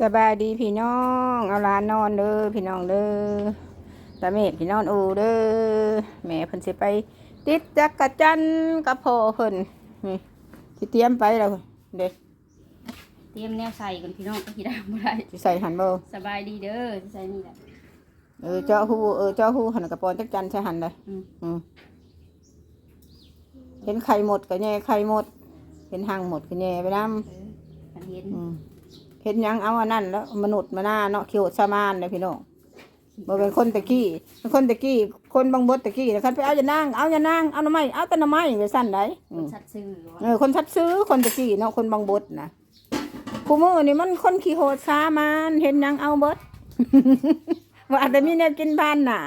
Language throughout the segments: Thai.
สบายดีพี่น้อง เอาหลานนอนเด้อพี่น้องเด้อตาเมดพี่นอนอูเด้อแม่เพิ่นสิไป ติดจักรจันทร์กับพ่อเพิ่นนี่สิเตรียมไปแล้วเด้อเตรียมแนวใส่กันพี่น้องก็ที่ได้บ่ได้สิใส่หันบ่สบายดีเด้อใส่นี่แหละเออเจ้าฮู้เออเจ้าฮู้หันกระปอนจักรจันทร์ใส่หันเลยอืมอืมเห็นไข่หมดก็แย่ไข่หมด เห็นหางหมดก็แย่ไปนำเออกันเห็นอืมเห็นหยังเอาอันนั้นแล้วมนุษย์มาหน้าเนาะเขียวสามานเลยพี่น้องบ่เป็นคนตะกี้เป็นคนตะกี้คนบางบดตะกี้นะครับไปเอาอย่านั่งเอาอย่านั่งเอาหน่อไม้เอาแต่หน่อไม้ไปสั่นได้อืคนมชัดซื่อว่าเออคนชัดซื้อคนตะกี้เนาะคนบางบดนะคูมือนี่มันคนขี้โหดสามานเห็นหยังเอาเบิดว่าแต่มีแนวกินบ้านหนา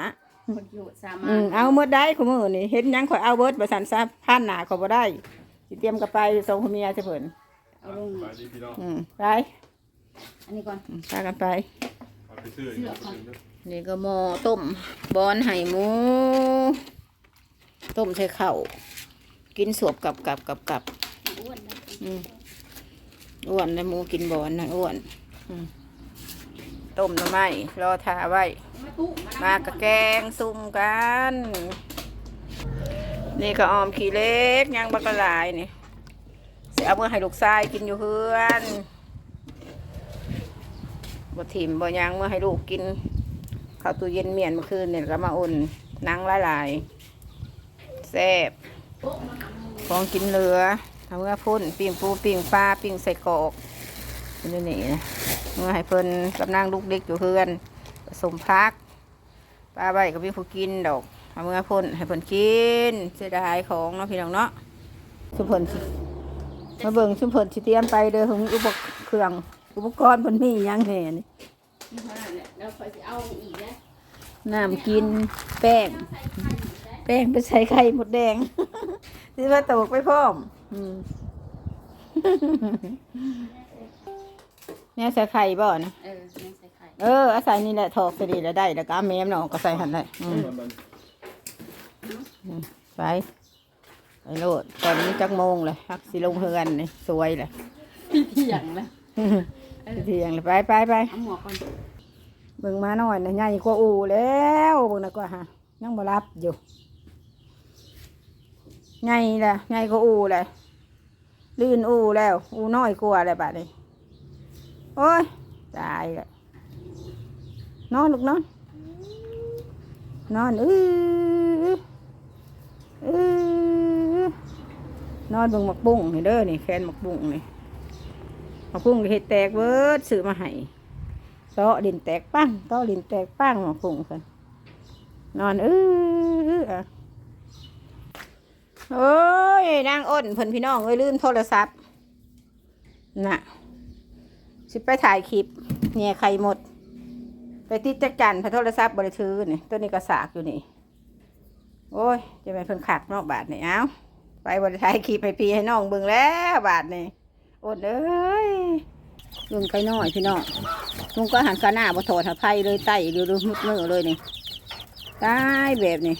คนอยู่สามารอืถมเอาหมดได้คูมือนี่เห็นหยังข่อยเอาเบิดบ่สั่นซะผ่านหนาเขาบ่ได้สิเตรียมกระไปส่งคุณเมียจะเพิ่นเอาลงไปดีพี่น้ องอืมไปอันนี้ก่อนอืมพากันไป เอาไปซื้ออีกคนหนึ่งนะนี่ก็หม้อต้มบอนไห่หมู ต้มใส่ข้าวกินสวบกับกับกับกับอ้วนนะอืมอ้วนนะหมูกินบอนนะอ้วนอืมต้มหน่อไม้รอทาไว้มาตู้มามากระแกงซุ่มกัน นี่ก็ออมขี้เล็กย่างบักกะหลายนี่เสียเอามื่อให้ลูกชายกินอยู่เพื่อน บ่ถิ่มบ่ยางเมื่อให้ลูกกินข้าวตู้เย็นเมียนเมื่อคืนเนี่ยก็มาอุ่นนังหลายๆแซ่บของกินเหลือทำเมื่อพุ่นปิ้งปูปิ้งปลาปิ้งใส่กอกนี่นี่นะเมื่อให้เพิ่นกับนางลูกเล็กอยู่เพื่อนผสมพักปลาใบก็มีผู้กินดอกเอามื่อพ่นให้เพิ่นกินเสียดายของเนาะพี่น้องเนาะชุมเพิ่นมาเบิ่งชุมเพิ่นสิเตรียมไปเด้อของอุปกเครื่อง อุปกรณ์เพิ่นมีหยังแหน่นี่นี่เท่านั้นแหละแล้วคอยสิเอาอีกนะน้ำกินแป้งแป้งไปใส่ไข่หมดแดง ที่ว่าตกไปพร้อม อืม เนี่ยใส่ไข่บ่นะเออแม่ใส่ไข่เอออาศัยนี่แหละถอกสดีแล้วได้ แล้วก็เอาแม่มเนาะก็ใส่หันได้อืมมันไปไปโลดตอนนี้จักโมงเลยฮักสิลงเฮือนนี่สวยเลยเที่ยงนะ เที่ยงเลยไปไปไปเอาหมวกก่อนเบิ่งมาหน่อยนะใหญ่กว่าอูแล้วเบิ่งนะกว่าฮะยังบ่รับอยู่ใหญ่แหละใหญ่กว่าอูเลยลื่นอูแล้ว อูน้อยกว่าเลยบัดนี้โอ้ยตายละนอนลูกนอน นอนอื้ออื้อนอนเบิ่งหมักบุ้งนี่เด้อนี่แคนหมักบุ้งนี่ห มักบุ้งเห็ดแตกเบิดซื้อมาให้โต๊ะดินแตกปั้งโต๊ะดินแตกปั้งมักบุ้งค่ะนอนเออะโอ้ยนางอ้นเพิ่นพี่น้องเอ้ยลืมโทรศัพท์น่ะสิไปถ่ายคลิปเนี่ยใครหมด ไปติดจักจันพระโทรศัพท์บริถือนี่ตัวนี้ก็สากอยู่นี่ โอ้ยจะเป็นเพิ่นขักนอกบาทนี่เอ้าไปบริถ่ายคลิปให้พี่ให้น้องเบิ่งแล้วบาทนี่ อดเอ้ยลุงไก่น้อยพี่น้องลุงก็หันกาหน้าบ่ถอดหาไพ่เลยไต่ดูดูมุดมือเลยนี่ตายแบบนี้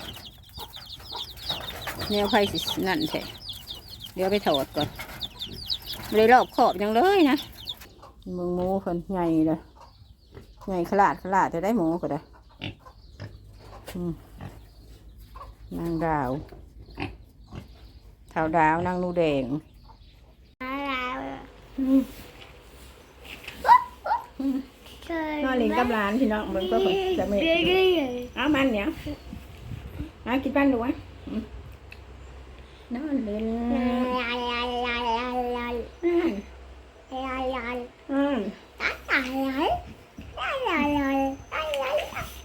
แนวไพ่สินั่นแท้เดี๋ยวไปถอดก่อนไม่ได้รอบขอบยังเลยนะมืองหมูเพิ่นใหญ่เลยไงขลาดขลาดจะได้หมูก็ได้นางดาวเท้าดาวนางนูแดง นอนเล่นกับหลานพี่น้องเบิ่งก็เพิ่นจะไม่เอามันเนี่ยเอากินปั้นดูวะอืมนอนเล่นอืมอืม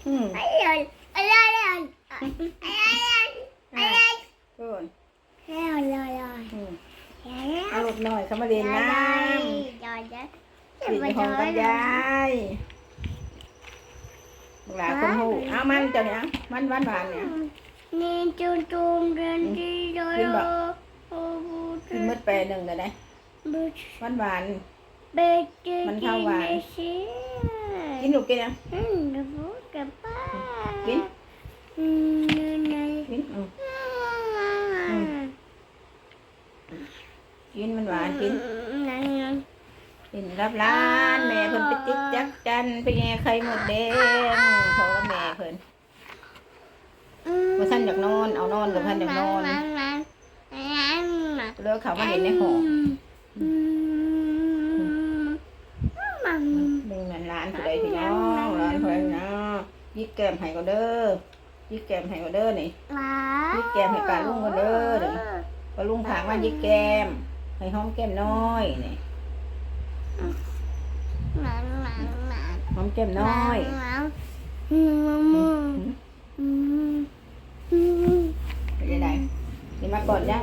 อืมโอ้ยอืมเอาลู กหน่อยเขามาเล่นน้ำสีหองกับยายบักหลาคนหูเอามันเจ้าเนี่ยมันหวานหวานๆเนี่ยนี่จุนจุนเดินดีโดโดโอ้โหกินมืดไปหนึ่งเลยนะบุชหวานหวานเบจิมันเข้าหวานสิๆกินลูกกินอะอืมเดี๋ยวพูดกับป้ากินอืมนี่นี่ กินอืม กินมันหวานกินนั่นนั่นกินรับร้านแม่เพิ่นไปติ๊กจักจันไปแง่ไข่หมดแดงเพราะว่าแม่เพิ่นบ่ทันอยากนอนเอานอนกับท่านอยากนอนเลิกเขามาเห็นในห้องมึงนั่นร้านผู้ใดพี่น้องร้านผู้ใดพี่น้องยิกแก้มให้ก็เด้อยิกแก้มให้ก็เด้อนี่ยิกแก้มให้ปลาลุงก็เด้อนี่ปลาลุงถามว่ายิกแก้ม ให้หอมแก้มน้อยนี่หอมแก้มน้อยเป็นยังไงนี่มาก่อนได้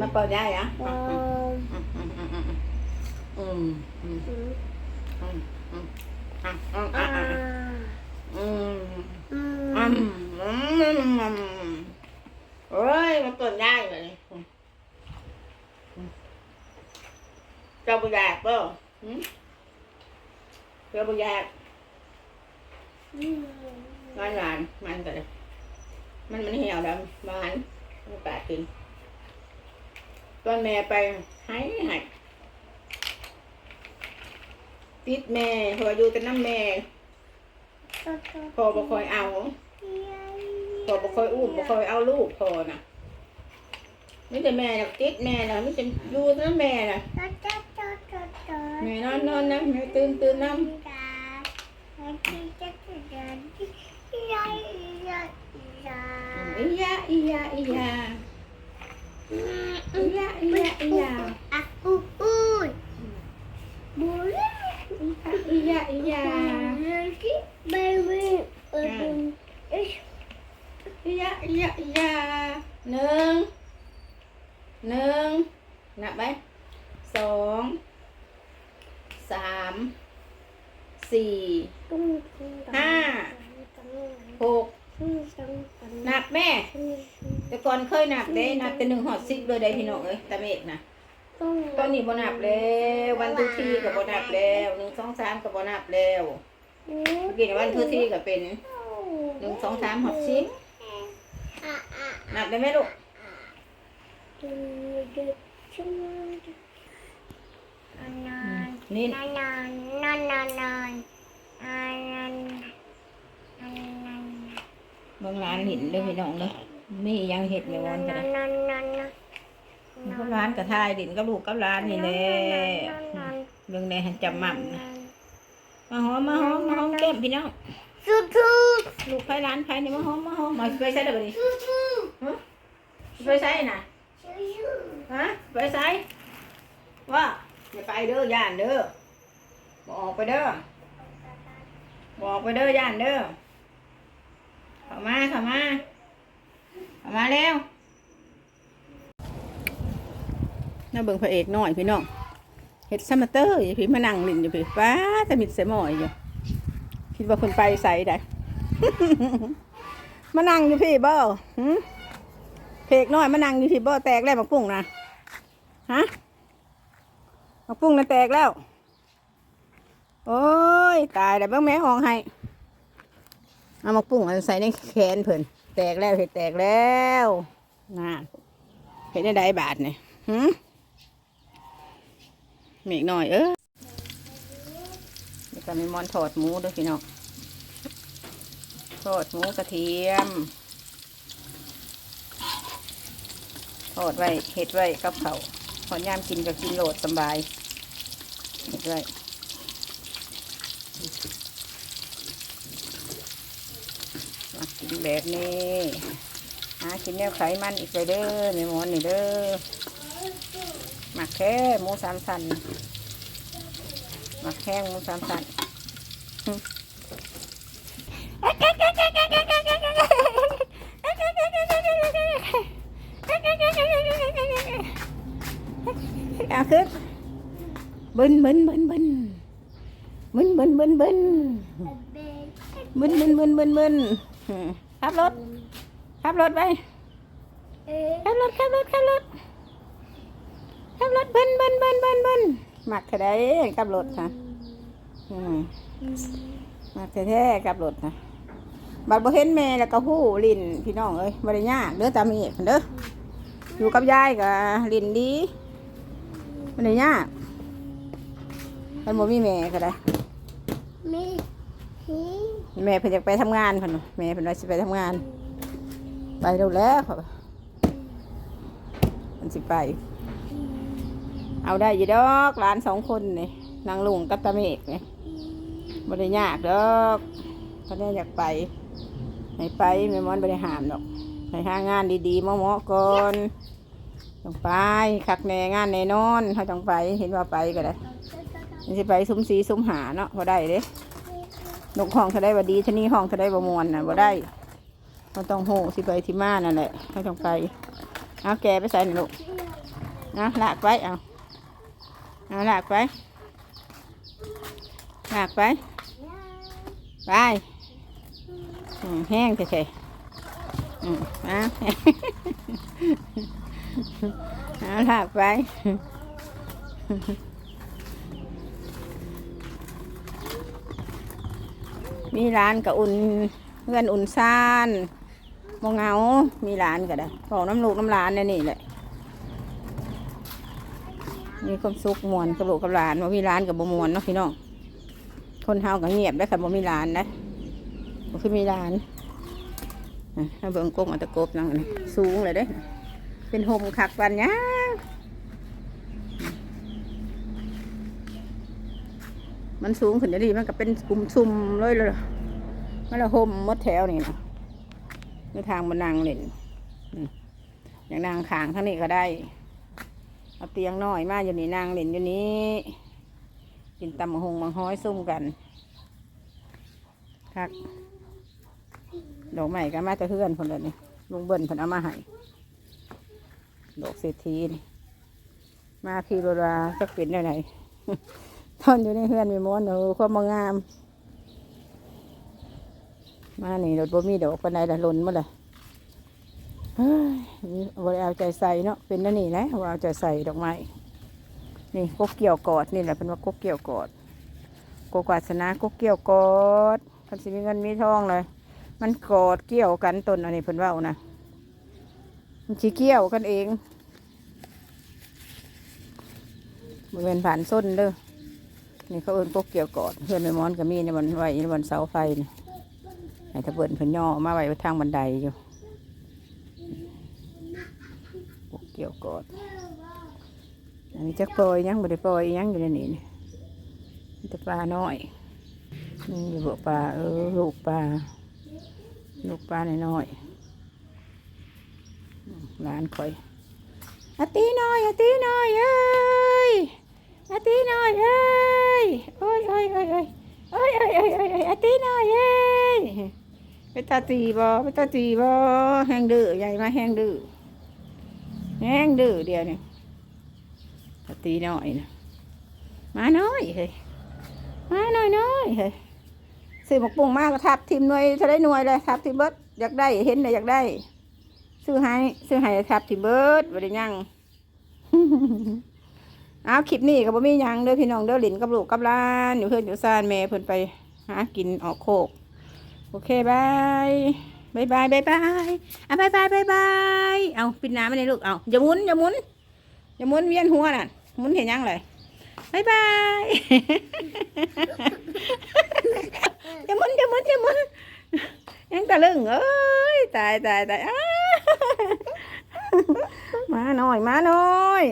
มาก่อนได้อะอืมอืมอืมอืมอืมอะอะอะอะอืมอืมอืมอืมเฮ้ยมันเปิดได้เลย เจ้าบุญยกเปล่าเจ้าบุญยากงานงานมันก็เลยมันมันเหี่ยวดำมันมันปาดกินตอนแม่ไปหายหายติดแม่พออยู่แต่น้ำแม่พอบ่คอยเอาพอบ่คอยอุ้มบ่คอยเอาลูกพอนะไม่แต่แม่นะติดแม่น่ะไม่จะอยู่นั่นแม่น่ะแม่นอนนอนนะ mẹ non non năm mẹ tương tương năm iya iya iya iya iya iya aku un boleh iya iya lagi baby iya iya iya nương nương. Nạp bánh xuống. ามสี่ห้าหกหนับแม่ แต่ก่อนเคยหนับเด้นับแต่หนึ่งหอดสิบเลยได้พี่น้องเอ้ยตาเมกนะตอนนี้บ่นับแล้ววันทุกทีก็บ่นับแล้วหนึ่งสองสามก็บ่นับแล้วเมื่อกี้วันทุกทีก็เป็นหนึ่งสองสามหอดสิบนับได้ไหมลูกนี่ เบางร้านเห็นเด้อพี่น้องเด้อมีอีหยังเห็ดไม่วอนกันนะเขาร้านกระทายดินกับลูกกับร้านนี่แหละเรื่องในหันจำมั่มนะมาหอมมาหอมมาหอมแก้มพี่น้องลูกไผ่ร้านไผ่นี่มาหอมมาหอมมาไปใส่เดี๋ยวนี้ฮะไปใส่น่ะฮะไปใส่ว่า อย่าไปเด้อย่านเด้อบอกไปเด้อบอกไปเด้อย่านเด้อเข้ามาเข้ามาเข้ามาเร็วน่าเบิ่งพระเอกหน่อยพี่น้องเฮ็ดซัมเมอร์เตอร์อยู่พี่มานั่งลินอยู่พี่ป้าจะมิดใส่หม้ออยู่คิดว่าคนไปใส่ได้มานั่งอยู่พี่บ่เพกน้อยมานั่งอยู่พี่บ่แตกแล้วมาปุ้งนะฮะ มาปุ้งนะแตกแล้ว โอ้ย ตายแล้วเบิ่งแม่ห้องให้ เอามาปุ้งเอาใส่ในแขนเพิ่นแตกแล้วเห็ดแตกแล้วน่าเห็ดได้ไดบาทเนี่ยหืมมีอีกหน่อยเออนี่ก็มีมอนทอดหมูด้วยพี่น้องทอดหมูกระเทียมทอดไว้เห็ดไว้กับเขาว พอนยามกินก็กินโหลดสบายห็ดไว้มากินแบบนี้หากินแนวไขมันอีกเลยเด้อในหมอนนี่เด้อหมักแค่หมูสามสันหมักแห้งหมูสามสัน เอาขึ้นบึนบึนบึนบึนบึนบึนบึนบึนบึนบึนบึนบึนบึนขับรถขับรถไปขับรถขับรถขับรถขับรถบึนบึนบึนบึนบึนมักแท้ได้ขับรถค่ะมักแท้ๆขับรถนะบัดบ่เห็นแม่แล้วก็หู้ลิ้นพี่น้องเอ้ยบ่ได้ยากเด้อตามเอกเด้ออยู่กับยายก็ลิ้นดี บ่ได้ยากมันบ่มีแม่ก็ได้มีหีแม่เพิ่นอยากไปทำงานเพิ่นน่ะแม่เพิ่นว่าสิไปทำงาน ไปเร็วแล้วครับมันสิไป เอาได้อยู่ดอกหลานสองคนนี่นางลุงกับตาเมกนี่บ่ได้ยากดอกถ้าได้อยากไปให้ไปแม่มอนบ่ได้ห้ามดอกให้หางานดีๆเหมาะๆก่อน ต้องไปคักแน่งานแน่นอนเขาต้องไปเห็นว่าไปก็ได้มันสิไปซุ้มสีซุ้มหาเนาะบ่ได้เด้นกห้องเขาได้ว่ดีชะนี่ห้องเขาได้บ่มวนน่ะบ่ได้เราต้องโหสิไปที่มานั่นแหละเขาต้องไปเอาแกไปใส่หน่อยลูกเอาลากไปเอาเอาลากไปลากไปไปแห้งเฉยๆอืม เอาลากไป มีร้านกับอุ่นเพื่อนอุ่นซ่านมองเงา มีร้านก็ได้บอกน้ำลูกน้ำร้านนี่นี่แหละ มีความสุขมวนกับลูกกับหลานว่ามีร้านกับบ่มวนเนาะพี่น้อง คนเฮาก็เงียบได้ค่ะบ่มีร้านนะบ่คือมีร้านถ้าเบิ่งกงอัตะกบนั่งนี่สูงเลยเด้ เป็นโฮมคักปันเนี้ยมันสูงขึ้นจะดีมันก็เป็นกลุ่มซุ่มเลยเลยมันละโฮมมดแถวนี่นะในทางมันนางเล่นอย่างนางขางทั้งนี้ก็ได้เอาเตียงน้อยมาอยู่นี่นางเล่นอยู่นี้กินตำหงบางห้อยซุ่มกันคักดอกใหม่ก็มาจะเพื่อนคนเดียวนี่ลุงเบิ้ลเพิ่นเอามาให้ ดอกเศรษฐีนี่มาพี่โบราจะเป็นได้ไหนทอนอยู่ในเฮือนมีม้วนเออความมางาม มานี่รถบ่มีดอกปานใดละหล่นหมาเลยเฮ้ยบ่ได้เอาใจใส่เนาะเป็นนั่นนี่แหละว่าเอาใจใส่ดอกไม้นี่กกเกี่ยวกอดนี่แหละเป็นว่ากกเกี่ยวกอดกกวาสนากกเกี่ยวกอดคันสิมีเงินมีทองเลย มันกอดเกี่ยวกันตนอันนี้เพิ่นว่านะ มันสิเกี่ยวกันเองบริเวณผ่านส้นเด้อนี่เขาเอิ้นพวกเกี่ยวกอดเพื่อนแม่มอนก็มีในวันไว้ในวันเสาไฟนี่ไอ้ตะเบินเพิ่นย่อมาไว้ทางบันไดอยู่พวกเกี่ยวกอดอันนี้จักปล่อยยังบ่ได้ปล่อยยังอยู่ในนี้นี่แต่ปลาน้อยนี่อยู่บ่ปลาเออลูกปลาลูกปลาน้อยๆ ร้านคอยอาตีน้อยอาตีน้อยเอ้ยอาตีหน่อยเอ้ยโอ้ยโอ้ยโอ้ยโอ้ยโอ้ยโอ้ยโอ้ยโอ้ยอาตีหน่อยเอ้ยไปตาตีบ่ไปตาตีบ่แห้งดื้อใหญ่มาแห้งดื้อแห้งดื้อเดียวนี่ตาตีหน่อยนะมาน้อยเฮ้ยมาน้อยน้อยเฮ้ยซื้อหมกปุ้งมากก็ทับทิมหน่วยถ้าได้หน่วยเลยทับทิมเบิดอยากได้เห็นเลยอยากได้ ซื้อให้ซื้อให้แทบทิมเบิดบ่ได้ยังเอาคลิปนี้ก็บ่มียังเด้อพี่น้องเด้อหลินกับลูกกับล้านอยู่เพื่อนอยู่ซ่านแม่เพิ่นไปหากินออกโคก โอเคบายบายบายบายบายอะบายบายบายบายเอาปิดน้ำไม่ได้ลูกเอาอย่าหมุนอย่าหมุนอย่าหมุนเวียนหัวน่ะหมุนเห็นยังเลยบายบายอย่าหมุนอย่าหมุนอย่าหมุน ยังตะลึงเอ้ยตายตายตายมาหน่อยมาหน่อย